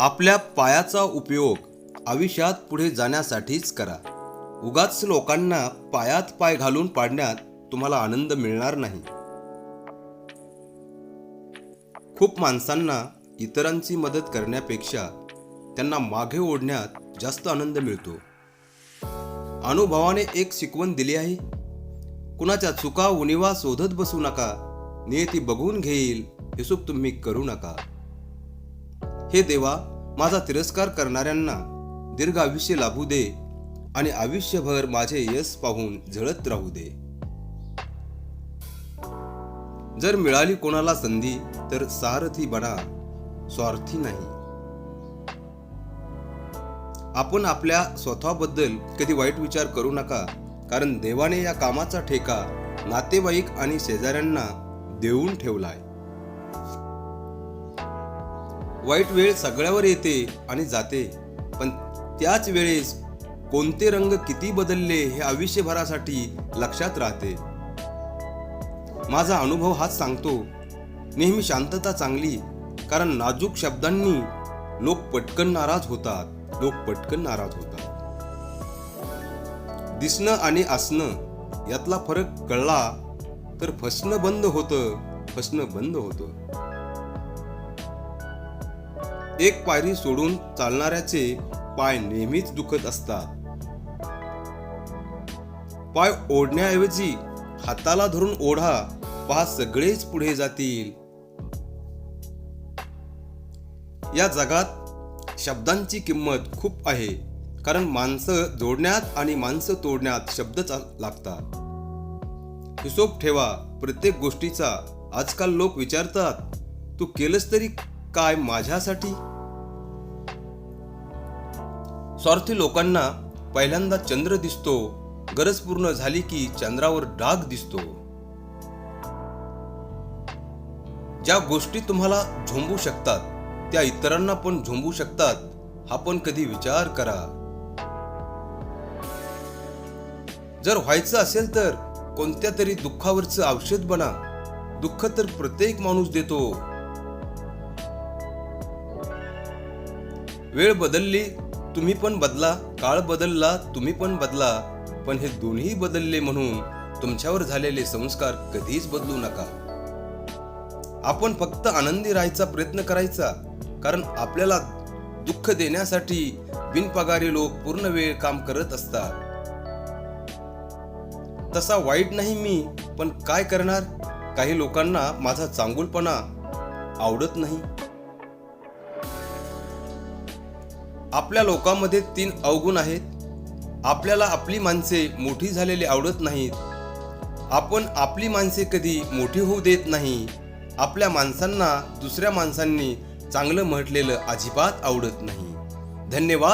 आपल्या पायाचा उपयोग आयुष्यात पुढे जाण्यासाठीच करा. उगाच लोकांना पायात पाय घालून पाडण्यात तुम्हाला आनंद मिळणार नाही. खूप माणसांना इतरांची मदत करण्यापेक्षा त्यांना मागे ओढण्यात जास्त आनंद मिळतो. अनुभवाने एक शिकवण दिली आहे. कुणाच्या चुका उणिवा शोधत बसू नका. नियती बघून घेईल हिशोब तुम्ही करू नका. हे देवा माझा तिरस्कार करणाऱ्यांना दीर्घ आयुष्य लाभू दे आणि आयुष्यभर माझे यश पाहून झळत राहू दे. जर मिळाली कोणाला संधी तर सारथी बना स्वार्थी नाही. आपण आपल्या स्वतःबद्दल कधी वाईट विचार करू नका कारण देवाने या कामाचा ठेका नातेवाईक आणि शेजाऱ्यांना देऊन ठेवलाय. वाईट वेळ सगळ्यावर येते आणि जाते. पण त्याच वेळेस कोणते रंग किती बदलले हे आयुष्यभरासाठी लक्षात राहते. माझा अनुभव हाच सांगतो. नेहमी शांतता चांगली कारण नाजूक शब्दांनी लोक पटकन नाराज होतात. लोक पटकन नाराज होतात. दिसणं आणि असणं यातला फरक कळला तर फसणं बंद होतं फसणं बंद होतं. एक पायरी सोडून चालणाऱ्याचे पाय नेहमीच दुखत असतात. पाय ओढण्याऐवजी हाताला धरून ओढा पहा सगळेच पुढे जातील. या जगात शब्दांची किंमत खूप आहे कारण माणसं जोडण्यात आणि माणसं तोडण्यात शब्दच लागतात. हिशोब ठेवा प्रत्येक गोष्टीचा आजकाल लोक विचारतात तू केलंस तरी काय माझ्यासाठी? स्वार्थी लोकांना पहिल्यांदा चंद्र दिसतो गरज पूर्ण झाली की चंद्रावर डाग दिसतो. ज्या गोष्टी तुम्हाला झोंबू शकतात त्या इतरांना पण झोंबू शकतात हा पण कधी विचार करा. जर व्हायचं असेल तर कोणत्या तरी दुःखावरचं औषध बना. दुःख तर प्रत्येक माणूस देतो. वेळ बदलली तुम्ही पण बदला. काळ बदलला तुम्ही पण बदला. पण हे दोन्ही बदलले म्हणून तुमच्यावर झालेले संस्कार कधीच बदलू नका. आपण फक्त आनंदी राहायचा प्रयत्न करायचा कारण आपल्याला दुःख देण्यासाठी बिनपगारी लोक पूर्ण वेळ काम करत असतात. तसा वाईट नाही मी पण काय करणार? काही लोकांना माझा चांगुलपणा आवडत नाही. आपल्या लोकांमध्ये तीन अवगुण आहेत. आपल्याला आपली माणसे मोठी झालेली आवडत नाहीत. आपण आपली माणसे कधी मोठी होऊ देत नाही. आपल्या माणसांना दुसऱ्या माणसांनी चांगलं म्हटलेलं अजिबात आवडत नाही. धन्यवाद.